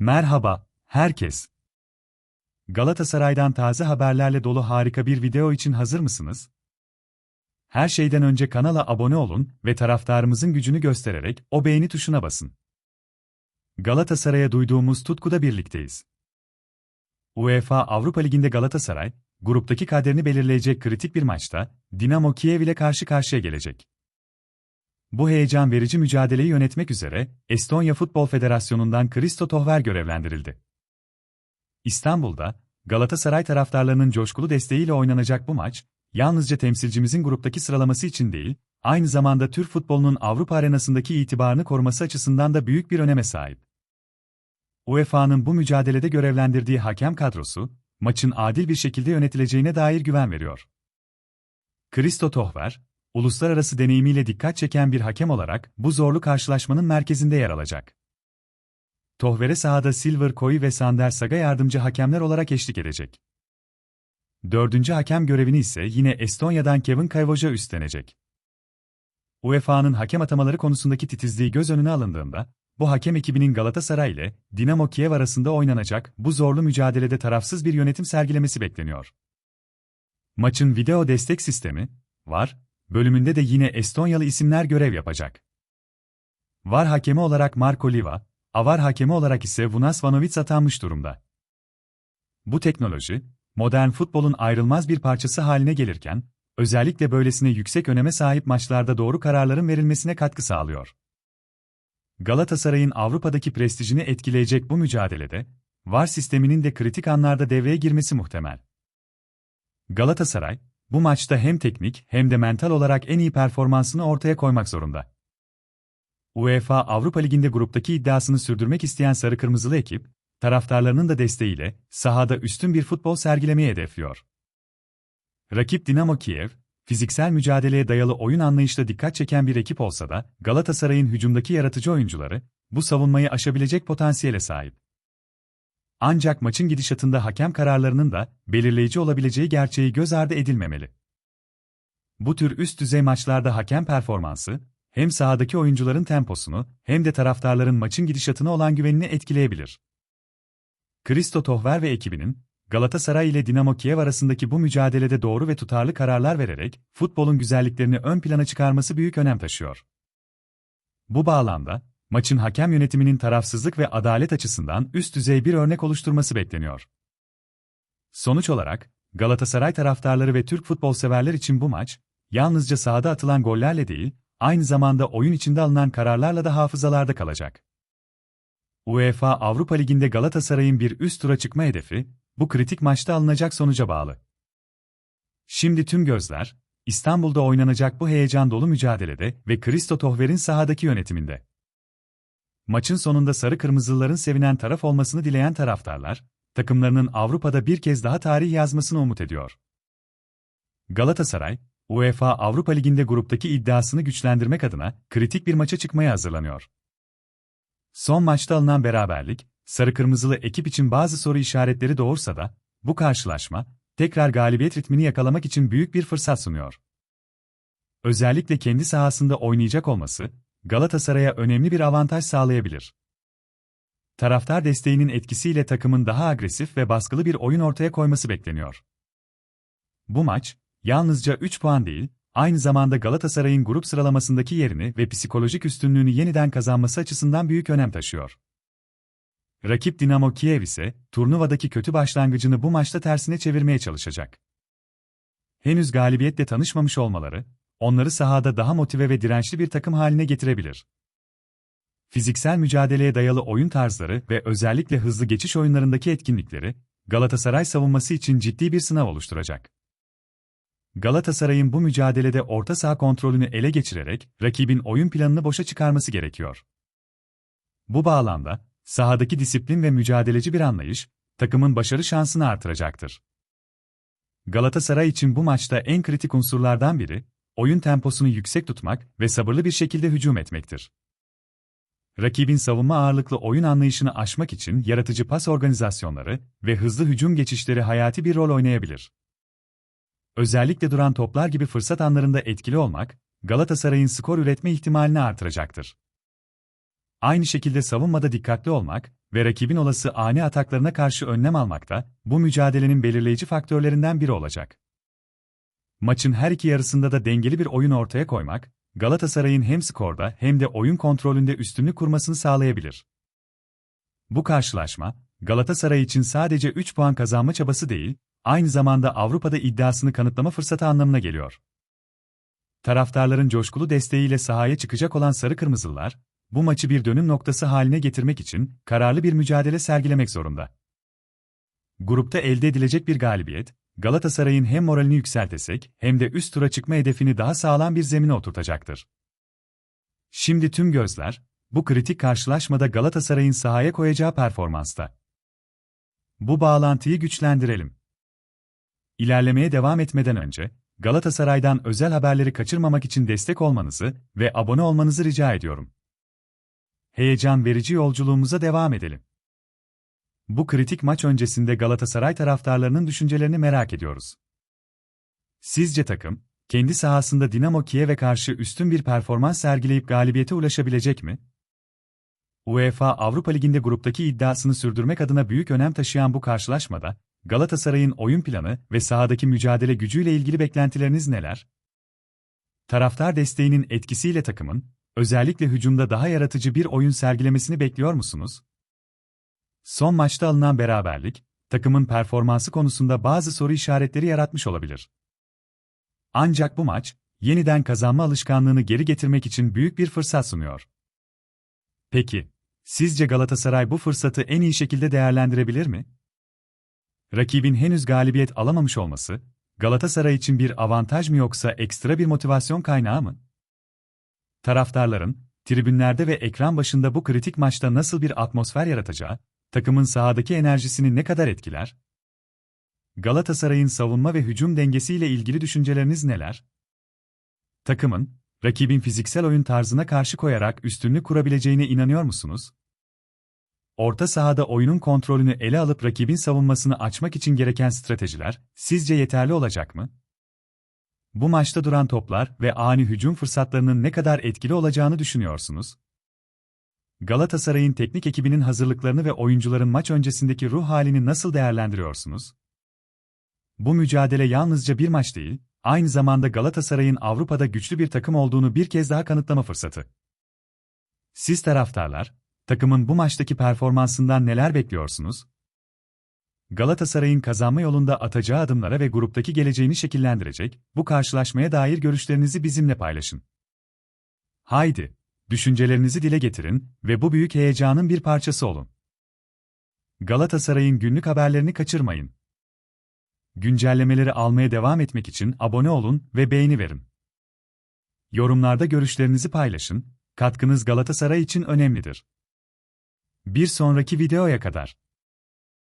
Merhaba, herkes. Galatasaray'dan taze haberlerle dolu harika bir video için hazır mısınız? Her şeyden önce kanala abone olun ve taraftarımızın gücünü göstererek o beğeni tuşuna basın. Galatasaray'a duyduğumuz tutkuda birlikteyiz. UEFA Avrupa Ligi'nde Galatasaray, gruptaki kaderini belirleyecek kritik bir maçta Dinamo Kiev ile karşı karşıya gelecek. Bu heyecan verici mücadeleyi yönetmek üzere Estonya Futbol Federasyonu'ndan Kristo Tohver görevlendirildi. İstanbul'da Galatasaray taraftarlarının coşkulu desteğiyle oynanacak bu maç, yalnızca temsilcimizin gruptaki sıralaması için değil, aynı zamanda Türk futbolunun Avrupa arenasındaki itibarını koruması açısından da büyük bir öneme sahip. UEFA'nın bu mücadelede görevlendirdiği hakem kadrosu, maçın adil bir şekilde yönetileceğine dair güven veriyor. Kristo Tohver, uluslararası deneyimiyle dikkat çeken bir hakem olarak bu zorlu karşılaşmanın merkezinde yer alacak. Tohver'e sahada Silver Koy ve Sander Saga yardımcı hakemler olarak eşlik edecek. Dördüncü hakem görevini ise yine Estonya'dan Kevin Kayvoja üstlenecek. UEFA'nın hakem atamaları konusundaki titizliği göz önüne alındığında, bu hakem ekibinin Galatasaray ile Dinamo Kiev arasında oynanacak bu zorlu mücadelede tarafsız bir yönetim sergilemesi bekleniyor. Maçın video destek sistemi, var, bölümünde de yine Estonyalı isimler görev yapacak. VAR hakemi olarak Marko Liva, AVAR hakemi olarak ise Vunas Vanovic atanmış durumda. Bu teknoloji, modern futbolun ayrılmaz bir parçası haline gelirken, özellikle böylesine yüksek öneme sahip maçlarda doğru kararların verilmesine katkı sağlıyor. Galatasaray'ın Avrupa'daki prestijini etkileyecek bu mücadelede, VAR sisteminin de kritik anlarda devreye girmesi muhtemel. Galatasaray, bu maçta hem teknik hem de mental olarak en iyi performansını ortaya koymak zorunda. UEFA Avrupa Ligi'nde gruptaki iddiasını sürdürmek isteyen sarı kırmızılı ekip, taraftarlarının da desteğiyle sahada üstün bir futbol sergilemeyi hedefliyor. Rakip Dinamo Kiev, fiziksel mücadeleye dayalı oyun anlayışla dikkat çeken bir ekip olsa da Galatasaray'ın hücumdaki yaratıcı oyuncuları bu savunmayı aşabilecek potansiyele sahip. Ancak maçın gidişatında hakem kararlarının da belirleyici olabileceği gerçeği göz ardı edilmemeli. Bu tür üst düzey maçlarda hakem performansı, hem sahadaki oyuncuların temposunu hem de taraftarların maçın gidişatına olan güvenini etkileyebilir. Kristo Tohver ve ekibinin, Galatasaray ile Dinamo Kiev arasındaki bu mücadelede doğru ve tutarlı kararlar vererek, futbolun güzelliklerini ön plana çıkarması büyük önem taşıyor. Bu bağlamda, maçın hakem yönetiminin tarafsızlık ve adalet açısından üst düzey bir örnek oluşturması bekleniyor. Sonuç olarak, Galatasaray taraftarları ve Türk futbol severler için bu maç, yalnızca sahada atılan gollerle değil, aynı zamanda oyun içinde alınan kararlarla da hafızalarda kalacak. UEFA Avrupa Ligi'nde Galatasaray'ın bir üst tura çıkma hedefi, bu kritik maçta alınacak sonuca bağlı. Şimdi tüm gözler, İstanbul'da oynanacak bu heyecan dolu mücadelede ve Kristo Tohver'in sahadaki yönetiminde. Maçın sonunda sarı kırmızıların sevinen taraf olmasını dileyen taraftarlar, takımlarının Avrupa'da bir kez daha tarih yazmasını umut ediyor. Galatasaray, UEFA Avrupa Ligi'nde gruptaki iddiasını güçlendirmek adına kritik bir maça çıkmaya hazırlanıyor. Son maçta alınan beraberlik, sarı kırmızılı ekip için bazı soru işaretleri doğursa da, bu karşılaşma, tekrar galibiyet ritmini yakalamak için büyük bir fırsat sunuyor. Özellikle kendi sahasında oynayacak olması, Galatasaray'a önemli bir avantaj sağlayabilir. Taraftar desteğinin etkisiyle takımın daha agresif ve baskılı bir oyun ortaya koyması bekleniyor. Bu maç, yalnızca 3 puan değil, aynı zamanda Galatasaray'ın grup sıralamasındaki yerini ve psikolojik üstünlüğünü yeniden kazanması açısından büyük önem taşıyor. Rakip Dinamo Kiev ise, turnuvadaki kötü başlangıcını bu maçta tersine çevirmeye çalışacak. Henüz galibiyetle tanışmamış olmaları, onları sahada daha motive ve dirençli bir takım haline getirebilir. Fiziksel mücadeleye dayalı oyun tarzları ve özellikle hızlı geçiş oyunlarındaki etkinlikleri, Galatasaray savunması için ciddi bir sınav oluşturacak. Galatasaray'ın bu mücadelede orta saha kontrolünü ele geçirerek rakibin oyun planını boşa çıkarması gerekiyor. Bu bağlamda, sahadaki disiplin ve mücadeleci bir anlayış, takımın başarı şansını artıracaktır. Galatasaray için bu maçta en kritik unsurlardan biri, oyun temposunu yüksek tutmak ve sabırlı bir şekilde hücum etmektir. Rakibin savunma ağırlıklı oyun anlayışını aşmak için yaratıcı pas organizasyonları ve hızlı hücum geçişleri hayati bir rol oynayabilir. Özellikle duran toplar gibi fırsat anlarında etkili olmak, Galatasaray'ın skor üretme ihtimalini artıracaktır. Aynı şekilde savunmada dikkatli olmak ve rakibin olası ani ataklarına karşı önlem almak da bu mücadelenin belirleyici faktörlerinden biri olacak. Maçın her iki yarısında da dengeli bir oyun ortaya koymak, Galatasaray'ın hem skorda hem de oyun kontrolünde üstünlük kurmasını sağlayabilir. Bu karşılaşma, Galatasaray için sadece 3 puan kazanma çabası değil, aynı zamanda Avrupa'da iddiasını kanıtlama fırsatı anlamına geliyor. Taraftarların coşkulu desteğiyle sahaya çıkacak olan Sarı Kırmızılılar, bu maçı bir dönüm noktası haline getirmek için kararlı bir mücadele sergilemek zorunda. Grupta elde edilecek bir galibiyet, Galatasaray'ın hem moralini yükseltecek hem de üst tura çıkma hedefini daha sağlam bir zemine oturtacaktır. Şimdi tüm gözler, bu kritik karşılaşmada Galatasaray'ın sahaya koyacağı performansta. Bu bağlantıyı güçlendirelim. İlerlemeye devam etmeden önce, Galatasaray'dan özel haberleri kaçırmamak için destek olmanızı ve abone olmanızı rica ediyorum. Heyecan verici yolculuğumuza devam edelim. Bu kritik maç öncesinde Galatasaray taraftarlarının düşüncelerini merak ediyoruz. Sizce takım, kendi sahasında Dinamo Kiev'e karşı üstün bir performans sergileyip galibiyete ulaşabilecek mi? UEFA Avrupa Ligi'nde gruptaki iddiasını sürdürmek adına büyük önem taşıyan bu karşılaşmada, Galatasaray'ın oyun planı ve sahadaki mücadele gücüyle ilgili beklentileriniz neler? Taraftar desteğinin etkisiyle takımın, özellikle hücumda daha yaratıcı bir oyun sergilemesini bekliyor musunuz? Son maçta alınan beraberlik, takımın performansı konusunda bazı soru işaretleri yaratmış olabilir. Ancak bu maç, yeniden kazanma alışkanlığını geri getirmek için büyük bir fırsat sunuyor. Peki, sizce Galatasaray bu fırsatı en iyi şekilde değerlendirebilir mi? Rakibin henüz galibiyet alamamış olması, Galatasaray için bir avantaj mı yoksa ekstra bir motivasyon kaynağı mı? Taraftarların, tribünlerde ve ekran başında bu kritik maçta nasıl bir atmosfer yaratacağı, takımın sahadaki enerjisini ne kadar etkiler? Galatasaray'ın savunma ve hücum dengesiyle ilgili düşünceleriniz neler? Takımın, rakibin fiziksel oyun tarzına karşı koyarak üstünlük kurabileceğine inanıyor musunuz? Orta sahada oyunun kontrolünü ele alıp rakibin savunmasını açmak için gereken stratejiler sizce yeterli olacak mı? Bu maçta duran toplar ve ani hücum fırsatlarının ne kadar etkili olacağını düşünüyorsunuz? Galatasaray'ın teknik ekibinin hazırlıklarını ve oyuncuların maç öncesindeki ruh halini nasıl değerlendiriyorsunuz? Bu mücadele yalnızca bir maç değil, aynı zamanda Galatasaray'ın Avrupa'da güçlü bir takım olduğunu bir kez daha kanıtlama fırsatı. Siz taraftarlar, takımın bu maçtaki performansından neler bekliyorsunuz? Galatasaray'ın kazanma yolunda atacağı adımlara ve gruptaki geleceğini şekillendirecek bu karşılaşmaya dair görüşlerinizi bizimle paylaşın. Haydi, düşüncelerinizi dile getirin ve bu büyük heyecanın bir parçası olun. Galatasaray'ın günlük haberlerini kaçırmayın. Güncellemeleri almaya devam etmek için abone olun ve beğeni verin. Yorumlarda görüşlerinizi paylaşın, katkınız Galatasaray için önemlidir. Bir sonraki videoya kadar.